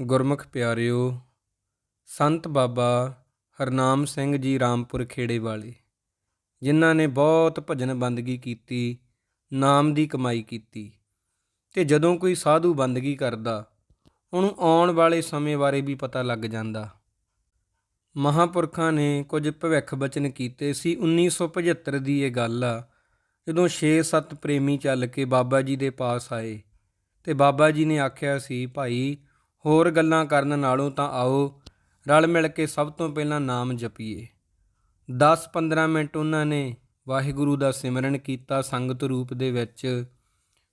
ਗੁਰਮੁਖ ਪਿਆਰਿਓ, ਸੰਤ ਬਾਬਾ ਹਰਨਾਮ ਸਿੰਘ ਜੀ ਰਾਮਪੁਰ ਖੇੜੇ ਵਾਲੇ, ਜਿਨ੍ਹਾਂ ਨੇ ਬਹੁਤ ਭਜਨ ਬੰਦਗੀ ਕੀਤੀ, ਨਾਮ ਦੀ ਕਮਾਈ ਕੀਤੀ ਤੇ ਜਦੋਂ ਕੋਈ ਸਾਧੂ ਬੰਦਗੀ ਕਰਦਾ, ਉਹਨੂੰ ਆਉਣ ਵਾਲੇ ਸਮੇਂ ਬਾਰੇ ਵੀ ਪਤਾ ਲੱਗ ਜਾਂਦਾ। ਮਹਾਪੁਰਖਾਂ ਨੇ ਕੁਝ ਭਵਿੱਖ ਬਚਨ ਕੀਤੇ ਸੀ 1975 ਦੀ ਇਹ ਗੱਲ ਆ, ਜਦੋਂ 6-7 ਪ੍ਰੇਮੀ ਚੱਲ ਕੇ ਬਾਬਾ ਜੀ ਦੇ ਪਾਸ ਆਏ ਤੇ ਬਾਬਾ ਜੀ ਨੇ ਆਖਿਆ ਸੀ, ਭਾਈ ਹੋਰ ਗੱਲਾਂ ਕਰਨ ਨਾਲੋਂ ਤਾਂ ਆਓ, ਰਲ ਮਿਲ ਕੇ ਸਭ ਤੋਂ ਪਹਿਲਾਂ ਨਾਮ ਜਪੀਏ। 10-15 ਮਿੰਟ ਉਹਨਾਂ ਨੇ ਵਾਹਿਗੁਰੂ ਦਾ ਸਿਮਰਨ ਕੀਤਾ ਸੰਗਤ ਰੂਪ ਦੇ ਵਿੱਚ।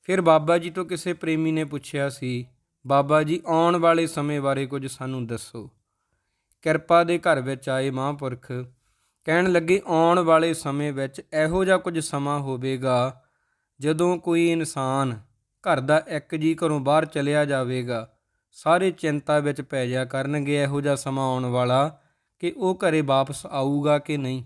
ਫਿਰ ਬਾਬਾ ਜੀ ਤੋਂ ਕਿਸੇ ਪ੍ਰੇਮੀ ਨੇ ਪੁੱਛਿਆ ਸੀ, ਬਾਬਾ ਜੀ, ਆਉਣ ਵਾਲੇ ਸਮੇਂ ਬਾਰੇ ਕੁਝ ਸਾਨੂੰ ਦੱਸੋ। ਕਿਰਪਾ ਦੇ ਘਰ ਵਿੱਚ ਆਏ ਮਹਾਂਪੁਰਖ, ਕਹਿਣ ਲੱਗੇ, ਆਉਣ ਵਾਲੇ ਸਮੇਂ ਵਿੱਚ ਇਹੋ ਜਿਹਾ ਕੁਝ ਸਮਾਂ ਹੋਵੇਗਾ ਜਦੋਂ ਕੋਈ ਇਨਸਾਨ ਘਰ ਦਾ ਇੱਕ ਜੀ ਘਰੋਂ ਬਾਹਰ ਚਲਿਆ ਜਾਵੇਗਾ। ਸਾਰੇ ਚਿੰਤਾ ਵਿੱਚ ਪੈ ਜਾ ਕਰਨਗੇ ਇਹੋ ਜਿਹਾ ਸਮਾਂ ਆਉਣ ਵਾਲਾ ਕਿ ਉਹ ਘਰੇ ਵਾਪਸ ਆਊਗਾ ਕਿ ਨਹੀਂ।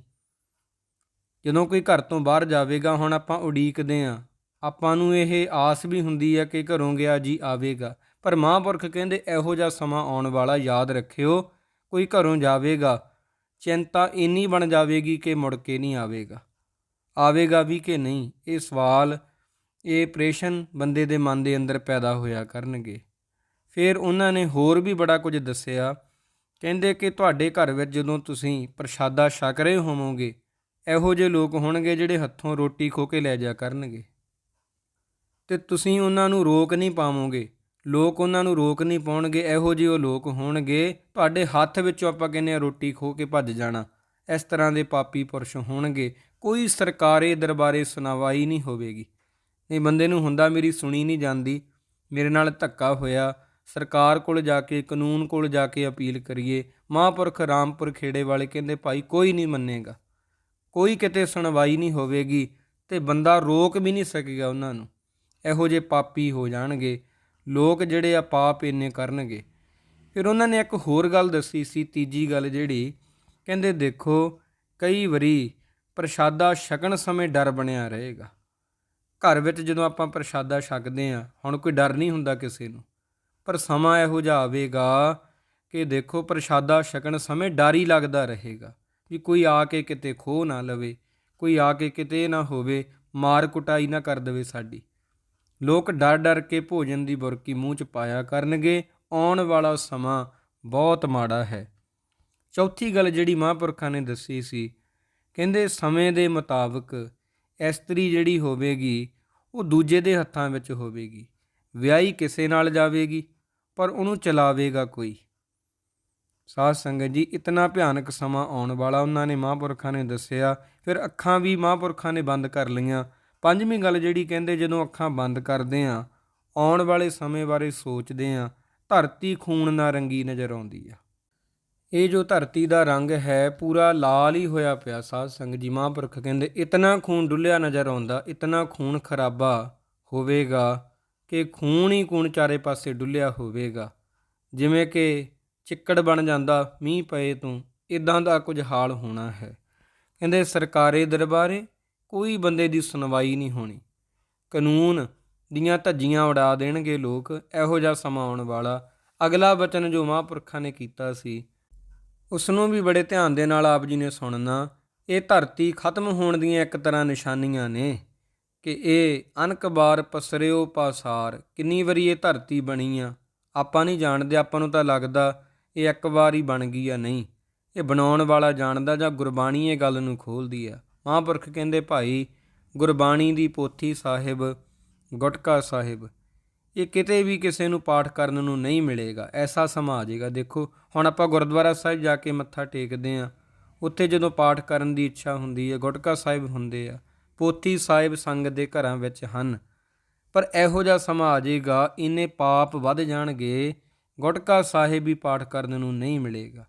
ਜਦੋਂ ਕੋਈ ਘਰ ਤੋਂ ਬਾਹਰ ਜਾਵੇਗਾ, ਹੁਣ ਆਪਾਂ ਉਡੀਕਦੇ ਆਂ। ਆਪਾਂ ਨੂੰ ਇਹ ਆਸ ਵੀ ਹੁੰਦੀ ਹੈ ਕਿ ਘਰੋਂ ਗਿਆ ਜੀ ਆਵੇਗਾ। ਪਰ ਮਹਾਂਪੁਰਖ ਕਹਿੰਦੇ ਇਹੋ ਜਿਹਾ ਸਮਾਂ ਆਉਣ ਵਾਲਾ ਯਾਦ ਰੱਖਿਓ, ਕੋਈ ਘਰੋਂ ਜਾਵੇਗਾ, ਚਿੰਤਾ ਇੰਨੀ ਬਣ ਜਾਵੇਗੀ ਕਿ ਮੁੜ ਕੇ ਨਹੀਂ ਆਵੇਗਾ। ਆਵੇਗਾ ਵੀ ਕਿ ਨਹੀਂ, ਇਹ ਸਵਾਲ, ਇਹ ਪ੍ਰੇਸ਼ਨ ਬੰਦੇ ਦੇ ਮਨ ਦੇ ਅੰਦਰ ਪੈਦਾ ਹੋਇਆ ਕਰਨਗੇ। ਫਿਰ ਉਹਨਾਂ ਨੇ ਹੋਰ ਵੀ ਬੜਾ ਕੁਝ ਦੱਸਿਆ। ਕਹਿੰਦੇ ਕਿ ਤੁਹਾਡੇ ਘਰ ਵਿੱਚ ਜਦੋਂ ਤੁਸੀਂ ਪ੍ਰਸ਼ਾਦਾ ਛਕ ਰਹੇ ਹੋਵੋਗੇ, ਇਹੋ ਜਿਹੇ ਲੋਕ ਹੋਣਗੇ ਜਿਹੜੇ ਹੱਥੋਂ ਰੋਟੀ ਖੋ ਕੇ ਲੈ ਜਾ ਕਰਨਗੇ। ਤੇ ਤੁਸੀਂ ਉਹਨਾਂ ਨੂੰ ਰੋਕ ਨਹੀਂ ਪਾਵੋਗੇ। ਲੋਕ ਉਹਨਾਂ ਨੂੰ ਰੋਕ ਨਹੀਂ ਪਾਉਣਗੇ, ਇਹੋ ਜਿਹੇ ਉਹ ਲੋਕ ਹੋਣਗੇ। ਤੁਹਾਡੇ ਹੱਥ ਵਿੱਚੋਂ ਆਪਾਂ ਕਹਿੰਦੇ ਆ ਰੋਟੀ ਖੋ ਕੇ ਭੱਜ ਜਾਣਾ। ਇਸ ਤਰ੍ਹਾਂ ਦੇ ਪਾਪੀ ਪੁਰਸ਼ ਹੋਣਗੇ। ਕੋਈ ਸਰਕਾਰੇ ਦਰਬਾਰੇ ਸੁਣਵਾਈ ਨਹੀਂ ਹੋਵੇਗੀ। ਇਹ ਬੰਦੇ ਨੂੰ ਹੁੰਦਾ, ਮੇਰੀ ਸੁਣੀ ਨਹੀਂ ਜਾਂਦੀ। ਮੇਰੇ ਨਾਲ ਧੱਕਾ ਹੋਇਆ। ਸਰਕਾਰ ਕੋਲ ਜਾ ਕੇ, ਕਾਨੂੰਨ ਕੋਲ ਜਾ ਕੇ ਅਪੀਲ ਕਰੀਏ। ਮਹਾਂਪੁਰਖ ਰਾਮਪੁਰ ਖੇੜੇ ਵਾਲੇ ਕਹਿੰਦੇ, ਭਾਈ, ਕੋਈ ਨਹੀਂ ਮੰਨੇਗਾ। ਕੋਈ ਕਿਤੇ ਸੁਣਵਾਈ ਨਹੀਂ ਹੋਵੇਗੀ ਤੇ ਬੰਦਾ ਰੋਕ ਵੀ ਨਹੀਂ ਸਕੇਗਾ ਉਹਨਾਂ ਨੂੰ। ਇਹੋ ਜਿਹੇ ਪਾਪੀ ਹੋ ਜਾਣਗੇ। ਲੋਕ ਜਿਹੜੇ ਆ, ਪਾਪ ਇੰਨੇ ਕਰਨਗੇ। ਫਿਰ ਉਹਨਾਂ ਨੇ ਇੱਕ ਹੋਰ ਗੱਲ ਦੱਸੀ ਸੀ, ਤੀਜੀ ਗੱਲ ਜਿਹੜੀ, ਕਹਿੰਦੇ, ਦੇਖੋ, ਕਈ ਵਾਰੀ ਪ੍ਰਸ਼ਾਦਾ ਛਕਣ ਸਮੇਂ ਡਰ ਬਣਿਆ ਰਹੇਗਾ। ਘਰ ਵਿੱਚ ਜਦੋਂ ਆਪਾਂ ਪ੍ਰਸ਼ਾਦਾ ਛਕਦੇ ਆ ਹੁਣ ਕੋਈ ਡਰ ਨਹੀਂ ਹੁੰਦਾ ਕਿਸੇ ਨੂੰ। ਪਰ ਸਮਾਂ ਇਹੋ ਜਿਹਾ ਆਵੇਗਾ ਕਿ ਦੇਖੋ ਪ੍ਰਸ਼ਾਦਾ ਛਕਣ ਸਮੇਂ ਡਰ ਹੀ ਲੱਗਦਾ ਰਹੇਗਾ ਵੀ ਕੋਈ ਆ ਕੇ ਕਿਤੇ ਖੋ ਨਾ ਲਵੇ, ਕੋਈ ਆ ਕੇ ਕਿਤੇ ਨਾ ਹੋਵੇ, ਮਾਰ ਕੁਟਾਈ ਨਾ ਕਰ ਦੇਵੇ ਸਾਡੀ। ਲੋਕ ਡਰ ਡਰ ਕੇ ਭੋਜਨ ਦੀ ਬੁਰਕੀ ਮੂੰਹ 'ਚ ਪਾਇਆ ਕਰਨਗੇ, ਆਉਣ ਵਾਲਾ ਸਮਾਂ ਬਹੁਤ ਮਾੜਾ ਹੈ। ਚੌਥੀ ਗੱਲ ਜਿਹੜੀ ਮਹਾਂਪੁਰਖਾਂ ਨੇ ਦੱਸੀ ਸੀ, ਕਹਿੰਦੇ ਸਮੇਂ ਦੇ ਮੁਤਾਬਕ ਇਸਤਰੀ ਜਿਹੜੀ ਹੋਵੇਗੀ, ਉਹ ਦੂਜੇ ਦੇ ਹੱਥਾਂ ਵਿੱਚ ਹੋਵੇਗੀ। ਵਿਆਹੀ ਕਿਸੇ ਨਾਲ ਜਾਵੇਗੀ, ਪਰ ਉਹਨੂੰ ਚਲਾਵੇਗਾ ਕੋਈ। ਸਾਧ ਸੰਗਤ ਜੀ, ਇਤਨਾ ਭਿਆਨਕ ਸਮਾਂ ਆਉਣ ਵਾਲਾ ਉਹਨਾਂ ਨੇ ਮਹਾਂਪੁਰਖਾਂ ਨੇ ਦੱਸਿਆ, ਫਿਰ ਅੱਖਾਂ ਵੀ ਮਹਾਂਪੁਰਖਾਂ ਨੇ ਬੰਦ ਕਰ ਲਈਆਂ। ਪੰਜਵੀਂ ਗੱਲ ਜਿਹੜੀ ਕਹਿੰਦੇ, ਜਦੋਂ ਅੱਖਾਂ ਬੰਦ ਕਰਦੇ ਆ ਆਉਣ ਵਾਲੇ ਸਮੇਂ ਬਾਰੇ ਸੋਚਦੇ ਆ ਧਰਤੀ ਖੂਨ ਨਾਲ ਰੰਗੀ ਨਜ਼ਰ ਆਉਂਦੀ ਆ। ਇਹ ਜੋ ਧਰਤੀ ਦਾ ਰੰਗ ਹੈ, ਪੂਰਾ ਲਾਲ ਹੀ ਹੋਇਆ ਪਿਆ। ਸਾਧ ਸੰਗਤ ਜੀ, ਮਹਾਂਪੁਰਖ ਕਹਿੰਦੇ, ਇਤਨਾ ਖੂਨ ਡੁੱਲਿਆ ਨਜ਼ਰ ਆਉਂਦਾ, ਇਤਨਾ ਖੂਨ ਖਰਾਬਾ ਹੋਵੇਗਾ ਕਿ ਖੂਨ ਹੀ ਖੂਨ ਚਾਰੇ ਪਾਸੇ ਡੁੱਲਿਆ ਹੋਵੇਗਾ। ਜਿਵੇਂ ਕਿ ਚਿੱਕੜ ਬਣ ਜਾਂਦਾ, ਮੀਂਹ ਪਏ ਤੋਂ ਇਦਾਂ ਦਾ ਕੁਝ ਹਾਲ ਹੋਣਾ ਹੈ। ਕਹਿੰਦੇ ਸਰਕਾਰੇ ਦਰਬਾਰੇ ਕੋਈ ਬੰਦੇ ਦੀ ਸੁਣਵਾਈ ਨਹੀਂ ਹੋਣੀ। ਕਾਨੂੰਨ ਦੀਆਂ ਧੱਜੀਆਂ ਉਡਾ ਦੇਣਗੇ ਲੋਕ, ਇਹੋ ਜਿਹਾ ਸਮਾਂ ਆਉਣ ਵਾਲਾ। ਅਗਲਾ ਬਚਨ ਜੋ ਮਹਾਂਪੁਰਖਾਂ ਨੇ ਕੀਤਾ ਸੀ ਉਸ ਨੂੰ ਵੀ ਬੜੇ ਧਿਆਨ ਦੇ ਨਾਲ ਆਪ ਜੀ ਨੇ ਸੁਣਨਾ। ਇਹ ਧਰਤੀ ਖਤਮ ਹੋਣ ਦੀਆਂ ਇੱਕ ਤਰ੍ਹਾਂ ਨਿਸ਼ਾਨੀਆਂ ਨੇ। ਕਿ ਇਹ ਅਨਕਬਾਰ ਪਸਰਿਓ ਪਾਸਾਰ, ਕਿੰਨੀ ਵਾਰੀ ਇਹ ਧਰਤੀ ਬਣੀ ਆ? ਆਪਾਂ ਨਹੀਂ ਜਾਣਦੇ, ਆਪਾਂ ਨੂੰ ਤਾਂ ਲੱਗਦਾ ਇਹ ਇੱਕ ਵਾਰ ਹੀ ਬਣ ਗਈ ਆ, ਨਹੀਂ। ਇਹ ਬਣਾਉਣ ਵਾਲਾ ਜਾਣਦਾ ਜਾਂ ਗੁਰਬਾਣੀ ਇਹ ਗੱਲ ਨੂੰ ਖੋਲਦੀ ਆ? ਮਹਾਂਪੁਰਖ ਕਹਿੰਦੇ, ਭਾਈ, ਗੁਰਬਾਣੀ ਦੀ ਪੋਥੀ ਸਾਹਿਬ, ਗੁਟਕਾ ਸਾਹਿਬ, ਇਹ ਕਿਤੇ ਵੀ ਕਿਸੇ ਨੂੰ ਪਾਠ ਕਰਨ ਨੂੰ ਨਹੀਂ ਮਿਲੇਗਾ, ਐਸਾ ਸਮਾਂ ਆ ਜਾਏਗਾ। ਦੇਖੋ, ਹੁਣ ਆਪਾਂ ਗੁਰਦੁਆਰਾ ਸਾਹਿਬ ਜਾ ਕੇ ਮੱਥਾ ਟੇਕਦੇ ਆ, ਉੱਥੇ ਜਦੋਂ ਪਾਠ ਕਰਨ ਦੀ ਇੱਛਾ ਹੁੰਦੀ ਹੈ ਗੁਟਕਾ ਸਾਹਿਬ ਹੁੰਦੇ ਆ ਪੋਥੀ ਸਾਹਿਬ ਸੰਗ ਦੇ ਘਰਾਂ ਵਿੱਚ ਹਨ। ਪਰ ਇਹੋ ਜਿਹਾ ਸਮਾਂ ਆ ਜਾਏਗਾ, ਇੰਨੇ ਪਾਪ ਵੱਧ ਜਾਣਗੇ, ਗੁਟਕਾ ਸਾਹਿਬ ਵੀ ਪਾਠ ਕਰਨ ਨੂੰ ਨਹੀਂ ਮਿਲੇਗਾ।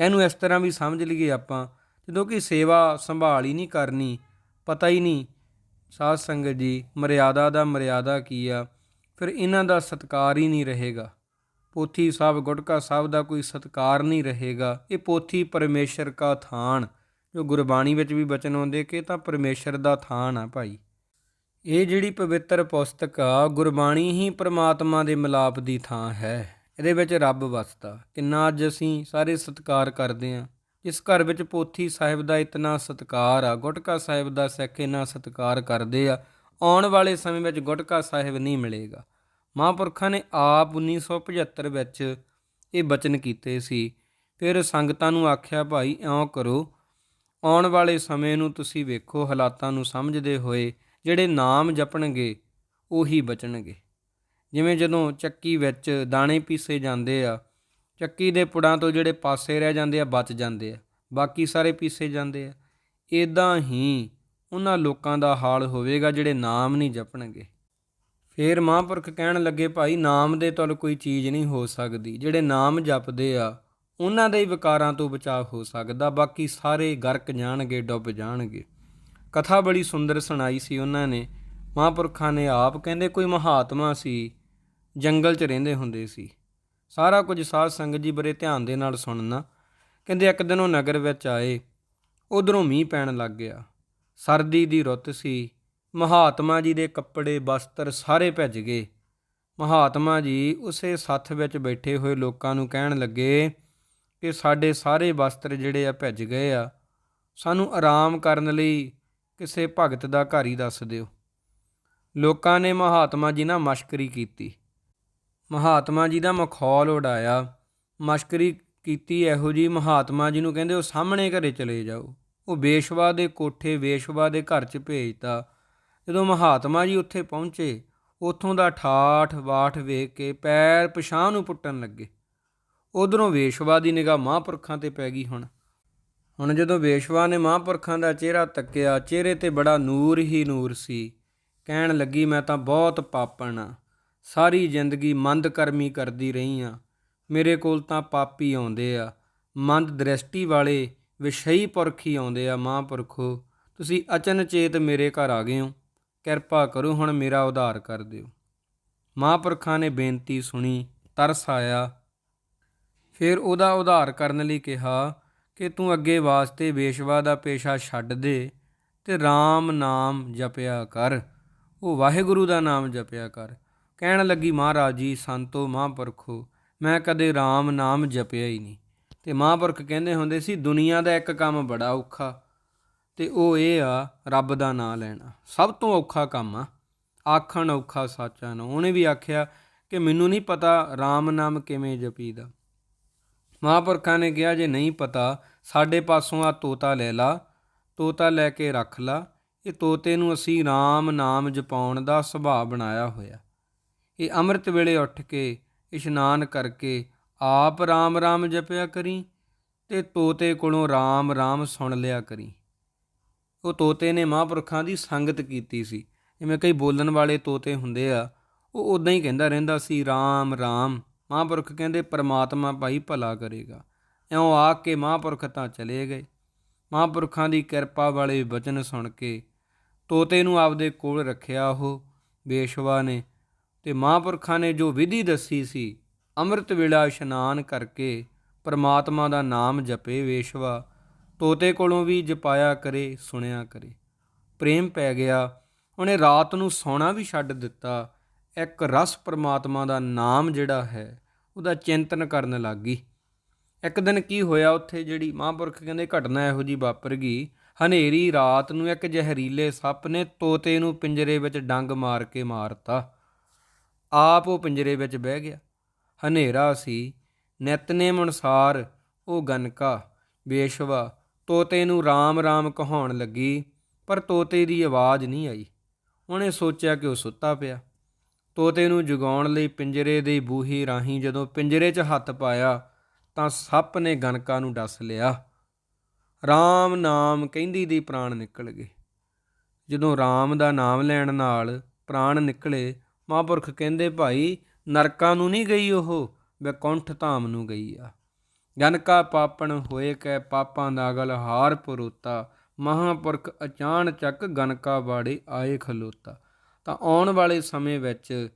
ਇਹਨੂੰ ਇਸ ਤਰ੍ਹਾਂ ਵੀ ਸਮਝ ਲਈਏ ਆਪਾਂ, ਜਦੋਂ ਕਿ ਸੇਵਾ ਸੰਭਾਲ ਹੀ ਨਹੀਂ ਕਰਨੀ, ਪਤਾ ਹੀ ਨਹੀਂ, ਸਾਧ ਸੰਗਤ ਜੀ, ਮਰਿਆਦਾ ਦਾ ਮਰਿਆਦਾ ਕੀ ਆ, ਫਿਰ ਇਹਨਾਂ ਦਾ ਸਤਕਾਰ ਹੀ ਨਹੀਂ ਰਹੇਗਾ। ਪੋਥੀ ਸਾਹਿਬ, ਗੁਟਕਾ ਸਾਹਿਬ ਦਾ ਕੋਈ ਸਤਕਾਰ ਨਹੀਂ ਰਹੇਗਾ। ਇਹ ਪੋਥੀ ਪਰਮੇਸ਼ਰ ਕਾ ਥਾਨ ਜੋ ਗੁਰਬਾਣੀ ਵਿੱਚ ਵੀ ਬਚਨ ਆਉਂਦੇ ਕਿ ਤਾਂ ਪਰਮੇਸ਼ਰ ਦਾ ਥਾਨ ਆ ਭਾਈ। ਇਹ ਜਿਹੜੀ ਪਵਿੱਤਰ ਪੁਸਤਕ ਆ, ਗੁਰਬਾਣੀ ਹੀ ਪ੍ਰਮਾਤਮਾ ਦੇ ਮਿਲਾਪ ਦੀ ਥਾਂ ਹੈ। ਇਹਦੇ ਵਿੱਚ ਰੱਬ ਵਸਦਾ। ਕਿੰਨਾ ਅੱਜ ਅਸੀਂ ਸਾਰੇ ਸਤਿਕਾਰ ਕਰਦੇ ਹਾਂ। ਜਿਸ ਘਰ ਵਿੱਚ ਪੋਥੀ ਸਾਹਿਬ ਦਾ ਇਤਨਾ ਸਤਿਕਾਰ ਆ, ਗੁਟਕਾ ਸਾਹਿਬ ਦਾ ਸਿੱਖ ਇੰਨਾ ਸਤਿਕਾਰ ਕਰਦੇ ਆ, ਆਉਣ ਵਾਲੇ ਸਮੇਂ ਵਿੱਚ ਗੁਟਕਾ ਸਾਹਿਬ ਨਹੀਂ ਮਿਲੇਗਾ। ਮਹਾਂਪੁਰਖਾਂ ਨੇ ਆਪ 1975 ਵਿੱਚ ਇਹ ਬਚਨ ਕੀਤੇ ਸੀ। ਫਿਰ ਸੰਗਤਾਂ ਨੂੰ ਆਖਿਆ, ਭਾਈ, ਇਉਂ ਕਰੋ ਆਉਣ ਵਾਲੇ ਸਮੇਂ ਨੂੰ ਤੁਸੀਂ ਵੇਖੋ, ਹਾਲਾਤਾਂ ਨੂੰ ਸਮਝਦੇ ਹੋਏ ਜਿਹੜੇ ਨਾਮ ਜਪਣਗੇ, ਉਹੀ ਬਚਣਗੇ। ਜਿਵੇਂ ਜਦੋਂ ਚੱਕੀ ਵਿੱਚ ਦਾਣੇ ਪੀਸੇ ਜਾਂਦੇ ਆ, ਚੱਕੀ ਦੇ ਪੁੜਾਂ ਤੋਂ ਜਿਹੜੇ ਪਾਸੇ ਰਹਿ ਜਾਂਦੇ ਆ, ਬਚ ਜਾਂਦੇ ਆ, ਬਾਕੀ ਸਾਰੇ ਪੀਸੇ ਜਾਂਦੇ ਆ। ਇਦਾਂ ਹੀ ਉਹਨਾਂ ਲੋਕਾਂ ਦਾ ਹਾਲ ਹੋਵੇਗਾ ਜਿਹੜੇ ਨਾਮ ਨਹੀਂ ਜਪਣਗੇ। ਫੇਰ ਮਹਾਂਪੁਰਖ ਕਹਿਣ ਲੱਗੇ, ਭਾਈ, ਨਾਮ ਦੇ ਤੁਲ ਕੋਈ ਚੀਜ਼ ਨਹੀਂ ਹੋ ਸਕਦੀ। ਜਿਹੜੇ ਨਾਮ ਜਪਦੇ ਆ ਉਹਨਾਂ ਦੇ ਵਿਕਾਰਾਂ ਤੋਂ ਬਚਾਅ ਹੋ ਸਕਦਾ, ਬਾਕੀ ਸਾਰੇ ਗਰਕ ਜਾਣਗੇ, ਡੁੱਬ ਜਾਣਗੇ। ਕਥਾ ਬੜੀ ਸੁੰਦਰ ਸੁਣਾਈ ਸੀ ਉਹਨਾਂ ਨੇ। ਮਹਾਂਪੁਰਖਾਂ ਨੇ ਆਪ ਕਹਿੰਦੇ ਕੋਈ ਮਹਾਤਮਾ ਸੀ, ਜੰਗਲ 'ਚ ਰਹਿੰਦੇ ਹੁੰਦੇ ਸੀ। ਸਾਰਾ ਕੁਝ ਸਾਧ ਸੰਗਤ ਜੀ ਬੜੇ ਧਿਆਨ ਦੇ ਨਾਲ ਸੁਣਨਾ। ਕਹਿੰਦੇ ਇੱਕ ਦਿਨ ਉਹ ਨਗਰ ਵਿੱਚ ਆਏ, ਉਧਰੋਂ ਮੀਂਹ ਪੈਣ ਲੱਗ ਗਿਆ। ਸਰਦੀ ਦੀ ਰੁੱਤ ਸੀ, ਮਹਾਤਮਾ ਜੀ ਦੇ ਕੱਪੜੇ, ਬਸਤਰ ਸਾਰੇ ਭਿੱਜ ਗਏ। ਮਹਾਤਮਾ ਜੀ ਉਸੇ ਸੱਥ ਵਿੱਚ ਬੈਠੇ ਹੋਏ ਲੋਕਾਂ ਨੂੰ ਕਹਿਣ ਲੱਗੇ ਕਿ ਸਾਡੇ ਸਾਰੇ ਵਸਤਰ ਜਿਹੜੇ ਆ ਭਿੱਜ ਗਏ ਆ, ਸਾਨੂੰ ਆਰਾਮ ਕਰਨ ਲਈ ਕਿਸੇ ਭਗਤ ਦਾ ਘਰ ਹੀ ਦੱਸ ਦਿਓ। ਲੋਕਾਂ ਨੇ ਮਹਾਤਮਾ ਜੀ ਨਾਲ ਮਸ਼ਕਰੀ ਕੀਤੀ। ਮਹਾਤਮਾ ਜੀ ਦਾ ਮਖੌਲ ਉਡਾਇਆ। ਮਸ਼ਕਰੀ ਕੀਤੀ ਇਹੋ ਜੀ ਮਹਾਤਮਾ ਜੀ ਨੂੰ ਕਹਿੰਦੇ, ਉਹ ਸਾਹਮਣੇ ਘਰੇ ਚਲੇ ਜਾਓ। ਉਹ ਵੇਸ਼ਵਾ ਦੇ ਕੋਠੇ, ਵੇਸ਼ਵਾ ਦੇ ਘਰ 'ਚ ਭੇਜਤਾ। ਜਦੋਂ ਮਹਾਤਮਾ ਜੀ ਉੱਥੇ ਪਹੁੰਚੇ, ਉੱਥੋਂ ਦਾ ਠਾਠ ਬਾਠ ਵੇਖ ਕੇ ਪੈਰ ਪਛਾਹ ਨੂੰ ਪੁੱਟਣ ਲੱਗੇ। ਉਧਰੋਂ ਵੇਸ਼ਵਾ ਦੀ ਨਿਗਾਹ ਮਹਾਂਪੁਰਖਾਂ ਤੇ ਪੈ ਗਈ ਹੁਣ। ਹੁਣ ਜਦੋਂ ਵੇਸ਼ਵਾ ਨੇ ਮਹਾਂਪੁਰਖਾਂ ਦਾ ਚਿਹਰਾ ਤੱਕਿਆ, ਚਿਹਰੇ ਤੇ ਬੜਾ ਨੂਰ ਹੀ ਨੂਰ ਸੀ। ਕਹਿਣ ਲੱਗੀ, ਮੈਂ ਤਾਂ ਬਹੁਤ ਪਾਪਣ ਆ। ਸਾਰੀ ਜ਼ਿੰਦਗੀ ਮੰਦ ਕਰਮੀ ਕਰਦੀ ਰਹੀ ਆ। ਮੇਰੇ ਕੋਲ ਤਾਂ ਪਾਪੀ ਆਉਂਦੇ ਆ। ਮੰਦ ਦ੍ਰਿਸ਼ਟੀ ਵਾਲੇ ਵਿਸ਼ਈ ਪੁਰਖ ਹੀ ਆਉਂਦੇ ਆ ਮਹਾਂਪੁਰਖੋ। ਤੁਸੀਂ ਅਚਨਚੇਤ ਮੇਰੇ ਘਰ ਆ ਗਏ ਹੋ ਕਿਰਪਾ ਕਰੋ ਹੁਣ ਮੇਰਾ ਉਧਾਰ ਕਰ ਦਿਓ। ਮਹਾਂਪੁਰਖਾਂ ਨੇ ਬੇਨਤੀ ਸੁਣੀ, ਤਰਸ ਆਇਆ। ਫਿਰ ਉਹਦਾ ਉਧਾਰ ਕਰਨ ਲਈ ਕਿਹਾ ਕਿ ਤੂੰ ਅੱਗੇ ਵਾਸਤੇ ਵੇਸ਼ਵਾ ਦਾ ਪੇਸ਼ਾ ਛੱਡ ਦੇ ਤੇ RAM ਨਾਮ ਜਪਿਆ ਕਰ। ਉਹ ਵਾਹਿਗੁਰੂ ਦਾ ਨਾਮ ਜਪਿਆ ਕਰ। ਕਹਿਣ ਲੱਗੀ, ਮਹਾਰਾਜ ਜੀ, ਸੰਤੋ ਮਹਾਂਪੁਰਖੋ, ਮੈਂ ਕਦੇ RAM ਨਾਮ ਜਪਿਆ ਹੀ ਨਹੀਂ। ਤੇ ਮਹਾਂਪੁਰਖ ਕਹਿੰਦੇ ਹੁੰਦੇ ਸੀ, ਦੁਨੀਆ ਦਾ ਇੱਕ ਕੰਮ ਬੜਾ ਔਖਾ ਤੇ ਉਹ ਇਹ ਆ, ਰੱਬ ਦਾ ਨਾਮ ਲੈਣਾ। ਸਭ ਤੋਂ ਔਖਾ ਕੰਮ ਆ। ਆਖਣ ਔਖਾ ਸਾਚਾ ਨੂੰ। ਉਹਨੇ ਵੀ ਆਖਿਆ ਕਿ ਮੈਨੂੰ ਨਹੀਂ ਪਤਾ RAM ਨਾਮ ਕਿਵੇਂ ਜਪੀਦਾ। ਮਹਾਂਪੁਰਖਾਂ ਨੇ ਕਿਹਾ, ਜੇ ਨਹੀਂ ਪਤਾ, ਸਾਡੇ ਪਾਸੋਂ ਆ ਤੋਤਾ ਲੈ ਲਾ, ਤੋਤਾ ਲੈ ਕੇ ਰੱਖ ਲਾ। ਇਹ ਤੋਤੇ ਨੂੰ ਅਸੀਂ RAM ਨਾਮ ਜਪਾਉਣ ਦਾ ਸੁਭਾਅ ਬਣਾਇਆ ਹੋਇਆ। ਇਹ ਅੰਮ੍ਰਿਤ ਵੇਲੇ ਉੱਠ ਕੇ ਇਸ਼ਨਾਨ ਕਰਕੇ ਆਪ RAM RAM ਜਪਿਆ ਕਰੀ ਤੇ ਤੋਤੇ ਕੋਲੋਂ RAM RAM ਸੁਣ ਲਿਆ ਕਰੀ। ਉਹ ਤੋਤੇ ਨੇ ਮਹਾਂਪੁਰਖਾਂ ਦੀ ਸੰਗਤ ਕੀਤੀ ਸੀ। ਜਿਵੇਂ ਕਈ ਬੋਲਣ ਵਾਲੇ ਤੋਤੇ ਹੁੰਦੇ ਆ, ਉਹ ਉਦਾਂ ਹੀ ਕਹਿੰਦਾ ਰਹਿੰਦਾ ਸੀ RAM RAM ਮਹਾਂਪੁਰਖ ਕਹਿੰਦੇ, ਪਰਮਾਤਮਾ ਭਾਈ ਭਲਾ ਕਰੇਗਾ। ਇਉਂ ਆ ਕੇ ਮਹਾਂਪੁਰਖ ਤਾਂ ਚਲੇ ਗਏ। ਮਹਾਂਪੁਰਖਾਂ ਦੀ ਕਿਰਪਾ ਵਾਲੇ ਵਚਨ ਸੁਣ ਕੇ ਤੋਤੇ ਨੂੰ ਆਪਦੇ ਕੋਲ ਰੱਖਿਆ ਉਹ ਬੇਸ਼ਵਾ ਨੇ ਤੇ ਮਹਾਂਪੁਰਖਾਂ ਨੇ ਜੋ ਵਿਧੀ ਦੱਸੀ ਸੀ, ਅੰਮ੍ਰਿਤ ਵੇਲਾ ਇਸ਼ਨਾਨ ਕਰਕੇ ਪਰਮਾਤਮਾ ਦਾ ਨਾਮ ਜਪੇ ਵੇਸ਼ਵਾ ਤੋਤੇ ਕੋਲੋਂ ਵੀ ਜਪਾਇਆ ਕਰੇ, ਸੁਣਿਆ ਕਰੇ। ਪ੍ਰੇਮ ਪੈ ਗਿਆ। ਉਹਨੇ ਰਾਤ ਨੂੰ ਸੌਣਾ ਵੀ ਛੱਡ ਦਿੱਤਾ। ਇੱਕ ਰਸ ਪਰਮਾਤਮਾ ਦਾ ਨਾਮ ਜਿਹੜਾ ਹੈ, ਉਹਦਾ ਚਿੰਤਨ ਕਰਨ ਲੱਗ। ਗਈ ਇੱਕ ਦਿਨ ਕੀ ਹੋਇਆ, ਉੱਥੇ ਜਿਹੜੀ ਮਹਾਂਪੁਰਖ ਕਹਿੰਦੇ ਘਟਨਾ ਇਹੋ ਜੀ ਵਾਪਰ ਗਈ। ਹਨੇਰੀ ਰਾਤ ਨੂੰ ਇੱਕ ਜ਼ਹਿਰੀਲੇ ਸੱਪ ਨੇ ਤੋਤੇ ਨੂੰ ਪਿੰਜਰੇ ਵਿੱਚ ਡੰਗ ਮਾਰ ਕੇ ਮਾਰਤਾ। ਆਪ ਉਹ ਪਿੰਜਰੇ ਵਿੱਚ ਬਹਿ ਗਿਆ। ਹਨੇਰਾ ਸੀ। ਨਿਤਨੇਮ ਅਨੁਸਾਰ ਉਹ ਗਨਕਾ, ਬੇਸ਼ਵਾ, ਤੋਤੇ ਨੂੰ ਰਾਮ ਰਾਮ ਕਹਾਉਣ ਲੱਗੀ, ਪਰ ਤੋਤੇ ਦੀ ਆਵਾਜ਼ ਨਹੀਂ ਆਈ। ਉਹਨੇ ਸੋਚਿਆ ਕਿ ਉਹ ਸੁੱਤਾ ਪਿਆ। ਤੋਤੇ ਨੂੰ ਜਗਾਉਣ ਲਈ ਪਿੰਜਰੇ ਦੇ ਬੂਹੀ ਰਾਹੀਂ ਜਦੋਂ ਪਿੰਜਰੇ 'ਚ ਹੱਥ ਪਾਇਆ ਤਾਂ ਸੱਪ ਨੇ ਗਨਕਾ ਨੂੰ ਡਸ ਲਿਆ। RAM ਨਾਮ ਕਹਿੰਦੀ ਦੀ ਪ੍ਰਾਣ ਨਿਕਲ ਗਏ। ਜਦੋਂ RAM ਦਾ ਨਾਮ ਲੈਣ ਨਾਲ ਪ੍ਰਾਣ ਨਿਕਲੇ, ਮਹਾਂਪੁਰਖ ਕਹਿੰਦੇ, ਭਾਈ, ਨਰਕਾਂ ਨੂੰ ਨਹੀਂ ਗਈ ਉਹ? ਵੈਕੁੰਠ ਧਾਮ ਨੂੰ ਗਈ ਆ। ਗਨਕਾ ਪਾਪਣ ਹੋਏ ਕੈ ਪਾਪਾਂ ਦਾ ਗਲ ਹਾਰ ਪਰੋਤਾ। ਮਹਾਂਪੁਰਖ ਅਚਾਨਚਕ ਗਨਕਾ ਬਾੜੇ ਆਏ ਖਲੋਤਾ। ਤਾਂ ਆਉਣ ਵਾਲੇ ਸਮੇਂ ਵਿੱਚ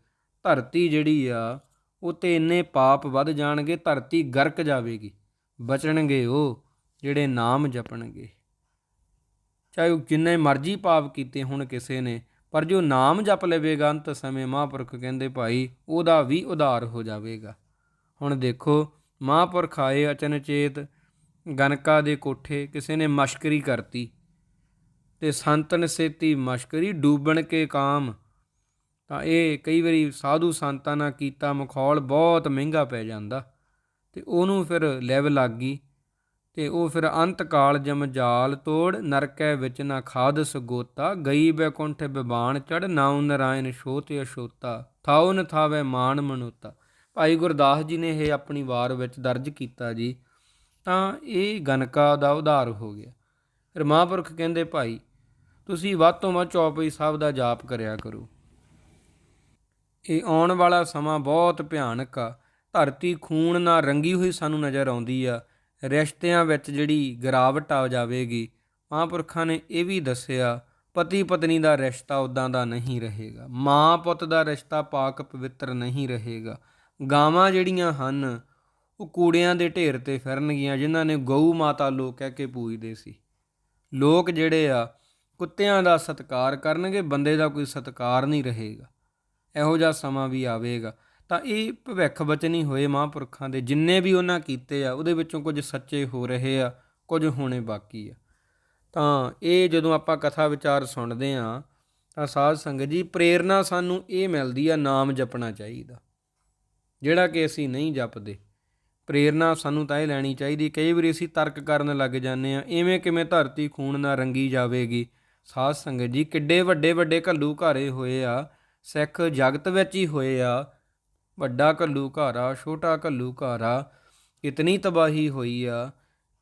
ਧਰਤੀ ਜਿਹੜੀ ਆ ਉਤੇ ਇੰਨੇ ਪਾਪ ਵੱਧ ਜਾਣਗੇ, ਧਰਤੀ ਗਰਕ ਜਾਵੇਗੀ। ਬਚਣਗੇ ਉਹ ਜਿਹੜੇ ਨਾਮ ਜਪਣਗੇ। ਚਾਹੇ ਉਹ ਜਿੰਨੇ ਮਰਜ਼ੀ ਪਾਪ ਕੀਤੇ ਹੁਣ ਕਿਸੇ ਨੇ, ਪਰ ਜੋ ਨਾਮ ਜਪ ਲਵੇਗਾ ਅੰਤ ਸਮੇਂ ਮਹਾਂਪੁਰਖ ਕਹਿੰਦੇ ਭਾਈ, ਉਹਦਾ ਵੀ ਉਧਾਰ ਹੋ ਜਾਵੇਗਾ। ਹੁਣ ਦੇਖੋ, ਮਹਾਂਪੁਰਖ ਆਏ ਅਚਨਚੇਤ ਗਨਕਾ ਦੇ ਕੋਠੇ, ਕਿਸੇ ਨੇ ਮਸ਼ਕਰੀ ਕਰਤੀ। ਤੇ ਸੰਤਨ ਸੇਤੀ ਮਸ਼ਕਰੀ ਡੂਬਣ ਕੇ ਕਾਮ। ਤਾਂ ਇਹ ਕਈ ਵਾਰੀ ਸਾਧੂ ਸੰਤਾਂ ਨਾਲ ਕੀਤਾ ਮਖੌਲ ਬਹੁਤ ਮਹਿੰਗਾ ਪੈ ਜਾਂਦਾ। ਤੇ ਉਹਨੂੰ ਫਿਰ ਲੈਵ ਲੱਗ ਗਈ ਤੇ ਉਹ ਫਿਰ ਅੰਤ ਕਾਲ ਜਮ ਜਾਲ ਤੋੜ, ਨਰਕੈ ਵਿੱਚ ਨਾ ਖਾਦ ਸਗੋਤਾ ਗਈ ਬੈਕੁੰਠ ਬਿਬਾਨ ਚੜ ਨਾਉ ਨਰਾਇਣ ਛੋਤ ਅਛੋਤਾ ਥਾਉ ਨ ਥਾਵੇ ਮਾਨ ਮਨੁਤਾ। ਭਾਈ ਗੁਰਦਾਸ ਜੀ ਨੇ ਇਹ ਆਪਣੀ ਵਾਰ ਵਿੱਚ ਦਰਜ ਕੀਤਾ ਜੀ। ਤਾਂ ਇਹ ਗਨਕਾ ਦਾ ਉਧਾਰ ਹੋ ਗਿਆ। ਫਿਰ ਮਹਾਂਪੁਰਖ ਕਹਿੰਦੇ, ਭਾਈ ਤੁਸੀਂ ਵੱਧ ਤੋਂ ਵੱਧ ਚੌਪਈ ਸਾਹਿਬ ਦਾ ਜਾਪ ਕਰਿਆ ਕਰੋ। ਇਹ ਆਉਣ ਵਾਲਾ ਸਮਾਂ ਬਹੁਤ ਭਿਆਨਕ ਆ। ਧਰਤੀ ਖੂਨ ਨਾਲ ਰੰਗੀ ਹੋਈ ਸਾਨੂੰ ਨਜ਼ਰ ਆਉਂਦੀ ਆ। ਰਿਸ਼ਤਿਆਂ ਵਿੱਚ ਜਿਹੜੀ ਗਿਰਾਵਟ ਆ ਜਾਵੇਗੀ, ਮਹਾਂਪੁਰਖਾਂ ਨੇ ਇਹ ਵੀ ਦੱਸਿਆ ਪਤੀ ਪਤਨੀ ਦਾ ਰਿਸ਼ਤਾ ਉਦਾਂ ਦਾ ਨਹੀਂ ਰਹੇਗਾ। ਮਾਂ ਪੁੱਤ ਦਾ ਰਿਸ਼ਤਾ ਪਾਕ ਪਵਿੱਤਰ ਨਹੀਂ ਰਹੇਗਾ। ਗਾਵਾਂ ਜਿਹੜੀਆਂ ਹਨ, ਉਹ ਕੂੜਿਆਂ ਦੇ ਢੇਰ ਤੇ ਫਿਰਨਗੀਆਂ, ਜਿਨ੍ਹਾਂ ਨੇ ਗਊ ਮਾਤਾ ਲੋਕ ਕਹਿ ਕੇ ਪੂਜਦੇ ਸੀ। ਲੋਕ ਜਿਹੜੇ ਆ ਕੁੱਤਿਆਂ ਦਾ ਸਤਿਕਾਰ ਕਰਨਗੇ, ਬੰਦੇ ਦਾ ਕੋਈ ਸਤਿਕਾਰ ਨਹੀਂ ਰਹੇਗਾ। ਇਹੋ ਜਿਹਾ ਸਮਾਂ ਵੀ ਆਵੇਗਾ। ਤਾਂ ਇਹ ਭਵਿੱਖ ਬਚਨੀ ਹੋਏ ਮਹਾਂਪੁਰਖਾਂ ਦੇ ਜਿੰਨੇ ਵੀ ਉਹਨਾਂ ਕੀਤੇ ਆ, ਉਹਦੇ ਵਿੱਚੋਂ ਕੁਝ ਸੱਚੇ ਹੋ ਰਹੇ ਆ, ਕੁਝ ਹੋਣੇ ਬਾਕੀ ਆ। ਤਾਂ ਇਹ ਜਦੋਂ ਆਪਾਂ ਕਥਾ ਵਿਚਾਰ ਸੁਣਦੇ ਆ, ਤਾਂ ਸਾਧ ਸੰਗਤ ਜੀ, ਪ੍ਰੇਰਣਾ ਸਾਨੂੰ ਇਹ ਮਿਲਦੀ ਆ, ਨਾਮ ਜਪਣਾ ਚਾਹੀਦਾ। ਜਿਹੜਾ ਕਿ ਅਸੀਂ ਨਹੀਂ ਜਪਦੇ, ਪ੍ਰੇਰਣਾ ਸਾਨੂੰ ਤਾਂ ਇਹ ਲੈਣੀ ਚਾਹੀਦੀ, ਕਈ ਵਾਰੀ ਅਸੀਂ ਤਰਕ ਕਰਨ ਲੱਗ ਜਾਂਦੇ ਆ ਐਵੇਂ ਕਿਵੇਂ ਧਰਤੀ ਖੂਨ ਨਾਲ ਰੰਗੀ ਜਾਵੇਗੀ ਸਾਧ ਸੰਗਤ ਜੀ, ਕਿੱਡੇ ਵੱਡੇ ਵੱਡੇ ਘੱਲੂ ਘਾਰੇ ਹੋਏ ਆ, ਸਿੱਖ ਜਗਤ ਵਿੱਚ ਹੀ ਹੋਏ ਆ। ਵੱਡਾ ਘੱਲੂ ਘਾਰਾ, ਛੋਟਾ ਘੱਲੂ ਘਾਰਾ, ਇਤਨੀ ਤਬਾਹੀ ਹੋਈ ਆ,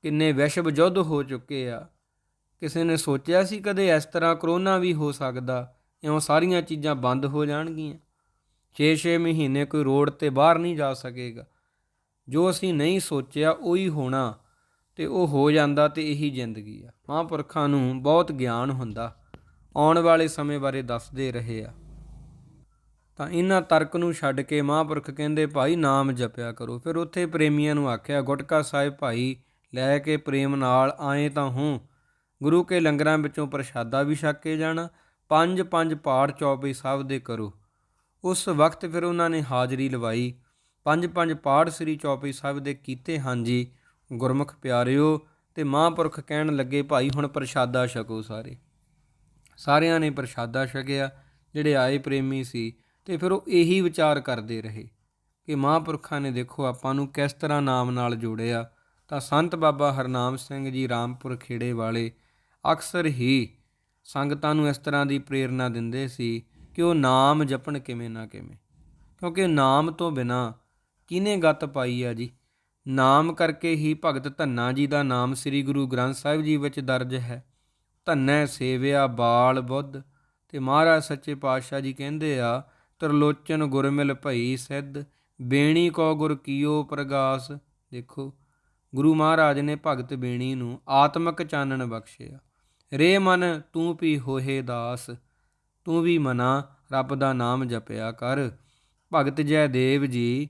ਕਿੰਨੇ ਵਿਸ਼ਵ ਯੁੱਧ ਹੋ ਚੁੱਕੇ ਆ। ਕਿਸੇ ਨੇ ਸੋਚਿਆ ਸੀ ਕਦੇ ਇਸ ਤਰ੍ਹਾਂ ਕਰੋਨਾ ਵੀ ਹੋ ਸਕਦਾ, ਇਉਂ ਸਾਰੀਆਂ ਚੀਜ਼ਾਂ ਬੰਦ ਹੋ ਜਾਣਗੀਆਂ। 6-6 ਮਹੀਨੇ ਕੋਈ ਰੋਡ ਤੇ ਬਾਹਰ ਨਹੀਂ ਜਾ ਸਕੇਗਾ। ਜੋ ਅਸੀਂ ਨਹੀਂ ਸੋਚਿਆ, ਉਹੀ ਹੋਣਾ। ਤੇ ਉਹ ਹੋ ਜਾਂਦਾ ਤੇ ਇਹੀ ਜ਼ਿੰਦਗੀ ਆ। ਮਹਾਂਪੁਰਖਾਂ ਨੂੰ ਬਹੁਤ ਗਿਆਨ ਹੁੰਦਾ। ਆਉਣ ਵਾਲੇ ਸਮੇਂ ਬਾਰੇ ਦੱਸਦੇ ਰਹੇ ਆ। ਤਾਂ ਇਹਨਾਂ ਤਰਕ ਨੂੰ ਛੱਡ ਕੇ ਮਹਾਂਪੁਰਖ ਕਹਿੰਦੇ, ਭਾਈ ਨਾਮ ਜਪਿਆ ਕਰੋ। ਫਿਰ ਉੱਥੇ ਪ੍ਰੇਮੀਆਂ ਨੂੰ ਆਖਿਆ, ਗੁਟਕਾ ਸਾਹਿਬ ਭਾਈ, ਲੈ ਕੇ ਪ੍ਰੇਮ ਨਾਲ ਆਏ ਤਾਂ ਹੂੰ। ਗੁਰੂ ਕੇ ਲੰਗਰਾਂ ਵਿੱਚੋਂ ਪ੍ਰਸ਼ਾਦਾ ਵੀ ਛਕ ਕੇ ਜਾਣਾ। ਪੰਜ ਪੰਜ ਪਾਠ ਚੌਪਈ ਸਾਹਿਬ ਦੇ ਕਰੋ। ਉਸ ਵਕਤ ਫਿਰ ਉਹਨਾਂ ਨੇ ਹਾਜ਼ਰੀ ਲਵਾਈ। ਪੰਜ ਪੰਜ ਪਾਠ ਸ੍ਰੀ ਚੌਪਈ ਸਾਹਿਬ ਦੇ ਕੀਤੇ। ਹਾਂਜੀ ਗੁਰਮੁਖ ਪਿਆਰਿਓ, ਤੇ ਮਹਾਂਪੁਰਖ ਕਹਿਣ ਲੱਗੇ ਭਾਈ, ਹੁਣ ਪ੍ਰਸ਼ਾਦਾ ਛਕੋ ਸਾਰੇ। ਸਾਰਿਆਂ ਨੇ ਪ੍ਰਸ਼ਾਦਾ ਛਕਿਆ, ਜਿਹੜੇ ਆਏ ਪ੍ਰੇਮੀ ਸੀ, ਤੇ ਫਿਰ ਉਹ ਇਹੀ ਵਿਚਾਰ ਕਰਦੇ ਰਹੇ ਕਿ ਮਹਾਂਪੁਰਖਾਂ ਨੇ ਦੇਖੋ ਆਪਾਂ ਨੂੰ ਕਿਸ ਤਰ੍ਹਾਂ ਨਾਮ ਨਾਲ ਜੋੜਿਆ। ਤਾਂ ਸੰਤ ਬਾਬਾ ਹਰਨਾਮ ਸਿੰਘ ਜੀ ਰਾਮਪੁਰ ਖੇੜੇ ਵਾਲੇ ਅਕਸਰ ਹੀ ਸੰਗਤਾਂ ਨੂੰ ਇਸ ਤਰ੍ਹਾਂ ਦੀ ਪ੍ਰੇਰਣਾ ਦਿੰਦੇ ਸੀ ਕਿ ਉਹ ਨਾਮ ਜਪਣ ਕਿਵੇਂ ਨਾ ਕਿਵੇਂ। ਕਿਉਂਕਿ ਨਾਮ ਤੋਂ ਬਿਨਾ ਕਿਨੇ ਗੱਤ ਪਾਈ ਆ ਜੀ? ਨਾਮ ਕਰਕੇ ਹੀ ਭਗਤ ਧੰਨਾ ਜੀ ਦਾ ਨਾਮ ਸ੍ਰੀ ਗੁਰੂ ਗ੍ਰੰਥ ਸਾਹਿਬ ਜੀ ਵਿੱਚ ਦਰਜ ਹੈ। ਧੰਨੈ ਸੇਵਿਆ ਬਾਲ ਬੁੱਧ, ਤੇ ਮਹਾਰਾਜ ਸੱਚੇ ਪਾਤਸ਼ਾਹ ਜੀ ਕਹਿੰਦੇ ਆ, ਤਰਲੋਚਨ ਗੁਰਮਿਲ ਭਈ ਸਿੱਧ, ਬੇਣੀ ਕੋ ਗੁਰ ਕੀਓ ਪ੍ਰਗਾਸ। ਦੇਖੋ, ਗੁਰੂ ਮਹਾਰਾਜ ਨੇ ਭਗਤ ਬੇਣੀ ਨੂੰ ਆਤਮਿਕ ਚਾਨਣ ਬਖਸ਼ਿਆ। ਰੇ ਮਨ ਤੂੰ ਵੀ ਹੋਏ ਦਾਸ, ਤੂੰ ਵੀ ਮਨਾ, ਰੱਬ ਦਾ ਨਾਮ ਜਪਿਆ ਕਰ। ਭਗਤ ਜੈ ਦੇਵ ਜੀ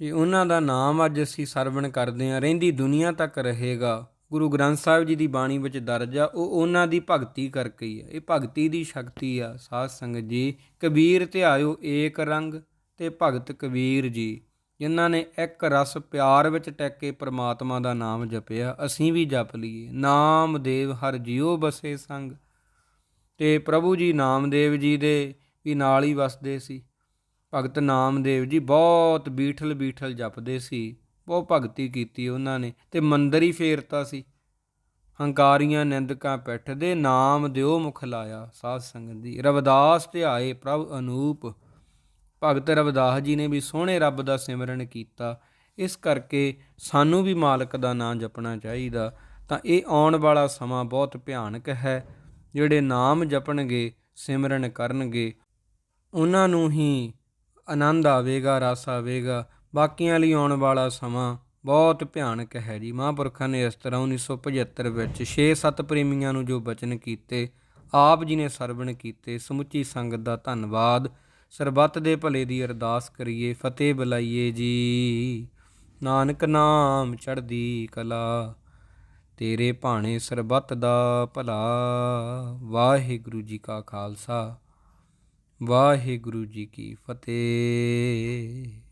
ਇਹ ਉਹਨਾਂ ਦਾ ਨਾਮ ਅੱਜ ਅਸੀਂ ਸਰਵਣ ਕਰਦੇ ਹਾਂ। ਰਹਿੰਦੀ ਦੁਨੀਆ ਤੱਕ ਰਹੇਗਾ। ਗੁਰੂ ਗ੍ਰੰਥ ਸਾਹਿਬ ਜੀ ਦੀ ਬਾਣੀ ਵਿੱਚ ਦਰਜ ਆ, ਉਹ ਉਹਨਾਂ ਦੀ ਭਗਤੀ ਕਰਕੇ ਹੀ ਆ। ਇਹ ਭਗਤੀ ਦੀ ਸ਼ਕਤੀ ਆ। ਸਾਧ ਸੰਗਤ ਜੀ, ਕਬੀਰ ਧਿਆਇਓ ਏਕ ਰੰਗ ਤੇ ਭਗਤ ਕਬੀਰ ਜੀ, ਜਿਨ੍ਹਾਂ ਨੇ ਇੱਕ ਰਸ ਪਿਆਰ ਵਿੱਚ ਟਿਕ ਕੇ ਪ੍ਰਮਾਤਮਾ ਦਾ ਨਾਮ ਜਪਿਆ, ਅਸੀਂ ਵੀ ਜਪ ਲਈਏ। ਨਾਮ ਦੇਵ ਹਰ ਜਿਉ ਬਸੇ ਸੰਗ। ਤੇ ਪ੍ਰਭੂ ਜੀ ਨਾਮਦੇਵ ਜੀ ਦੇ ਵੀ ਨਾਲ ਹੀ ਵਸਦੇ ਸੀ। ਭਗਤ ਨਾਮਦੇਵ ਜੀ ਬਹੁਤ ਬੀਠਲ ਬੀਠਲ ਜਪਦੇ ਸੀ, ਬਹੁਤ ਭਗਤੀ ਕੀਤੀ ਉਹਨਾਂ ਨੇ ਤੇ ਮੰਦਰ ਹੀ ਫੇਰਤਾ ਸੀ। ਹੰਕਾਰੀਆਂ ਨਿੰਦਕਾਂ ਪਿੱਠ ਨਾਮ ਦਿਓ ਮੁਖ ਲਾਇਆ ਸਾਧ ਸੰਗਤ ਦੀ। ਰਵਿਦਾਸ ਧਿਆਏ ਪ੍ਰਭ ਅਨੂਪ। ਭਗਤ ਰਵਿਦਾਸ ਜੀ ਨੇ ਵੀ ਸੋਹਣੇ ਰੱਬ ਦਾ ਸਿਮਰਨ ਕੀਤਾ। ਇਸ ਕਰਕੇ ਸਾਨੂੰ ਵੀ ਮਾਲਕ ਦਾ ਨਾਮ ਜਪਣਾ ਚਾਹੀਦਾ। ਤਾਂ ਇਹ ਆਉਣ ਵਾਲਾ ਸਮਾਂ ਬਹੁਤ ਭਿਆਨਕ ਹੈ। ਜਿਹੜੇ ਨਾਮ ਜਪਣਗੇ, ਸਿਮਰਨ ਕਰਨਗੇ, ਉਹਨਾਂ ਨੂੰ ਹੀ ਆਨੰਦ ਆਵੇਗਾ, ਰਸ ਆਵੇਗਾ। ਬਾਕੀਆਂ ਲਈ ਆਉਣ ਵਾਲਾ ਸਮਾਂ ਬਹੁਤ ਭਿਆਨਕ ਹੈ ਜੀ। ਮਹਾਂਪੁਰਖਾਂ ਨੇ ਇਸ ਤਰ੍ਹਾਂ 1975 ਵਿੱਚ 6-7 ਪ੍ਰੇਮੀਆਂ ਨੂੰ ਜੋ ਬਚਨ ਕੀਤੇ, ਆਪ ਜੀ ਨੇ ਸਰਵਣ ਕੀਤੇ। ਸਮੁੱਚੀ ਸੰਗਤ ਦਾ ਧੰਨਵਾਦ। ਸਰਬੱਤ ਦੇ ਭਲੇ ਦੀ ਅਰਦਾਸ ਕਰੀਏ। ਫਤਿਹ ਬੁਲਾਈਏ ਜੀ। ਨਾਨਕ ਨਾਮ ਚੜ੍ਹਦੀ ਕਲਾ, ਤੇਰੇ ਭਾਣੇ ਸਰਬੱਤ ਦਾ ਭਲਾ। ਵਾਹਿਗੁਰੂ ਜੀ ਕਾ ਖਾਲਸਾ। ਵਾਹਿਗੁਰੂ ਜੀ ਕੀ ਫਤਿਹ।